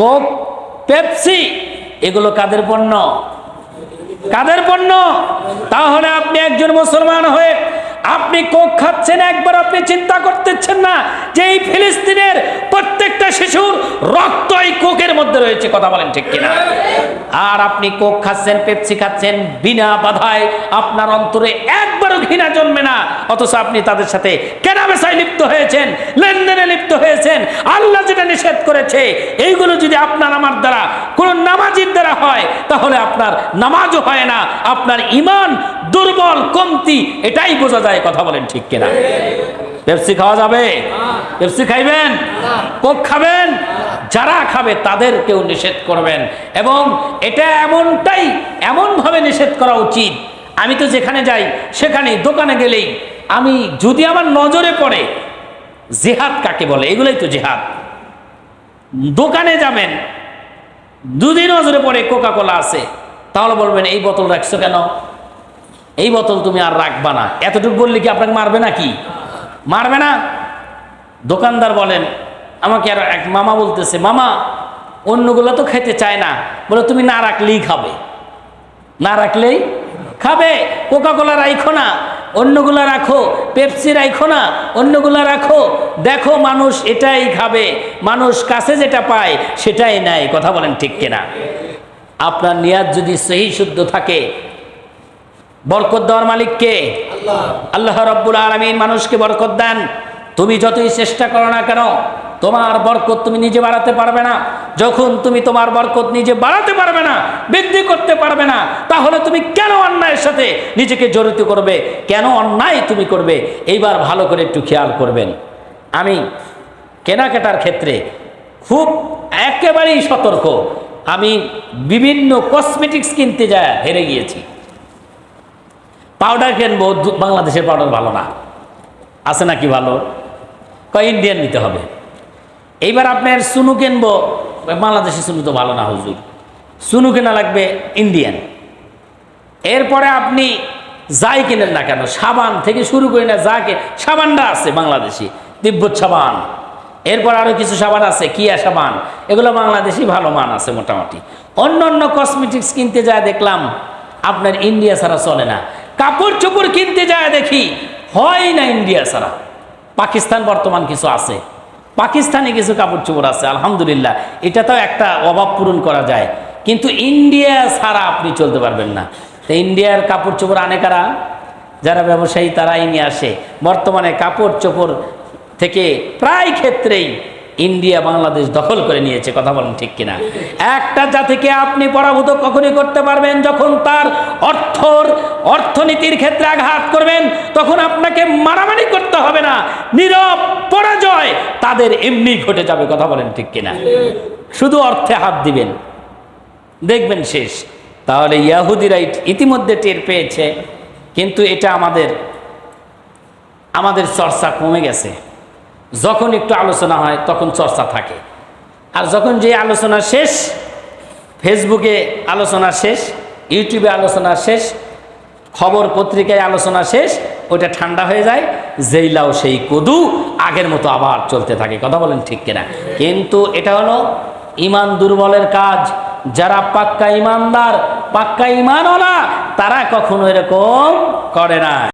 Coke, Pepsi, এগুলো কাদের পণ্য? কাদের পণ্য? তাহলে আপনি একজন মুসলমান হয়ে আপনি কোক খাচ্ছেন, একবার আপনি চিন্তা করতেছেন না যে এই ফিলিস্তিনের প্রত্যেকটা শিশুর রক্ত এই কোকের মধ্যে রয়েছে, কথা বলেন ঠিক কিনা? আর আপনি কোক খাচ্ছেন, পেপসি খাচ্ছেন, বিনা বাধায় আপনার অন্তরে একবারও ঘৃণা জন্মে না। অথচ আপনি তাদের সাথে কেনাবেচায় লিপ্ত হয়েছেন, লেনদেনে লিপ্ত হয়েছেন, আল্লাহ যেটা নিষেধ করেছে, এইগুলো যদি আপনার আমার দ্বারা, কোন নামাজির দ্বারা হয়, তাহলে আপনার নামাজও হয় না, আপনার ইমান দুর্বল, কমতি, এটাই বোঝা যায়, কথা বলেন ঠিক কিনা। পেপসি খাওয়া যাবে? পেপসি খাইবেন? কোক খাবেন? যারা খাবে তাদেরকেও নিষেধ করবেন। এবং এটা এমনটাই, এমনভাবে নিষেধ করা উচিত আমি তো যেখানে যাই, সেখানে দোকানে গেলেই আমি যদি আমার নজরে পড়ে, জেহাদ কাকে বলে? এগুলোই তো জেহাদ। দোকানে যাবেন দুদিন নজরে পড়ে কোকা কোলা আছে, তাহলে বলবেন, এই বোতল রাখছো কেন? এই বোতল তুমি আর রাখবা না। এতটুকু বললে কি আপনাকে মারবে না কি মারবে না? দোকানদার বলেন, আমাকে আর এক মামা বলতেছে, মামা, অন্যগুলো তো খেতে চায় না। বলে, তুমি না রাখলেই খাবে। না রাখলেই খাবে কোকা কোলা রাখো না, অন্যগুলা রাখো, পেপসি রাখো না, অন্যগুলা রাখো। দেখো, মানুষ এটাই খাবে, মানুষ কাছে যেটা পায় সেটাই নেয়, কথা বলেন ঠিক কিনা? আপনার নিয়াজ যদি সেই শুদ্ধ থাকে, বরকত দেওয়ার মালিককে আল্লাহ রব্বুল আলমিন মানুষকে বরকত দেন। তুমি যতই চেষ্টা করো না কেন, তোমার বরকত তুমি নিজে বাড়াতে পারবে না। যখন তুমি তোমার বরকত নিজে বাড়াতে পারবে না, বৃদ্ধি করতে পারবে না, তাহলে তুমি কেন অন্যায়ের সাথে নিজেকে জড়িত করবে। কেন অন্যায় তুমি করবে? এইবার ভালো করে একটু খেয়াল করবেন। আমি কেনাকাটার ক্ষেত্রে খুব একেবারেই সতর্ক। আমি বিভিন্ন কসমেটিক্স কিনতে যা হেরে গিয়েছি। পাউডার কিনবো বাংলাদেশের পাউডার ভালো না। আছে নাকি ভালো? কয়, ইন্ডিয়ান নিতে হবে। এইবার আপনার সুনু কিনবো বাংলাদেশের সুনু তো ভালো না, হুজুর। সুনু কেনা লাগবে ইন্ডিয়ান। এরপরে আপনি যাই কিনেন না কেন, সাবান থেকে শুরু করি না, যাকে, সাবানটা আছে বাংলাদেশি, তিব্বত সাবান। এরপর আরও কিছু সাবান আছে, কিয়া সাবান। এগুলো বাংলাদেশি ভালো মান আছে মোটামুটি। অন্য অন্য কসমেটিক্স কিনতে যায় দেখলাম, আপনার ইন্ডিয়া ছাড়া চলে না। কাপড় চোপড় কিনতে যায় দেখি, হয় না ইন্ডিয়া ছাড়া। পাকিস্তান বর্তমান কিছু আছে। পাকিস্তানে কিছু কাপড় চোপড় আছে, আলহামদুলিল্লাহ। এটা তো একটা অভাব পূরণ করা যায়। কিন্তু ইন্ডিয়া ছাড়া আপনি চলতে পারবেন না। তো ইন্ডিয়ার কাপড় চোপড় আনে কারা? যারা ব্যবসায়ী তারাই নিয়ে আসে। বর্তমানে কাপড় চোপড় থেকে প্রায় ক্ষেত্রেই ইন্ডিয়া বাংলাদেশ দখল করে নিয়েছে, কথা বলেন ঠিক কিনা। একটা জাতিকে আপনি পরাভূত কখনই করতে পারবেন, যখন তার অর্থর, অর্থনীতির ক্ষেত্রে আঘাত করবেন, তখন আপনাকে মারামারি করতে হবে না। নীরব পরাজয় তাদের এমনি ঘটে যাবে, কথা বলেন ঠিক কিনা। শুধু অর্থে হাত দিবেন। দেখবেন শেষ। তাহলে ইয়াহুদিরা ইত- ইতিমধ্যে টের পেয়েছে, কিন্তু এটা আমাদের আমাদের চর্চা কমে গেছে। যখন একটু আলোচনা হয়, তখন চর্চা থাকে। আর যখন যে আলোচনা শেষ, ফেসবুকে আলোচনা শেষ, ইউটিউবে আলোচনা শেষ, খবর পত্রিকায় আলোচনা শেষ, ওটা ঠান্ডা হয়ে যায় যেই লাও সেই কদু, আগের মতো আবার চলতে থাকে। কথা বলেন ঠিক কিনা? কিন্তু এটা হলো ইমান দুর্বলের কাজ। যারা পাক্কা ইমানদার পাক্কা ইমানওয়ালা তারা কখনো এরকম করে না।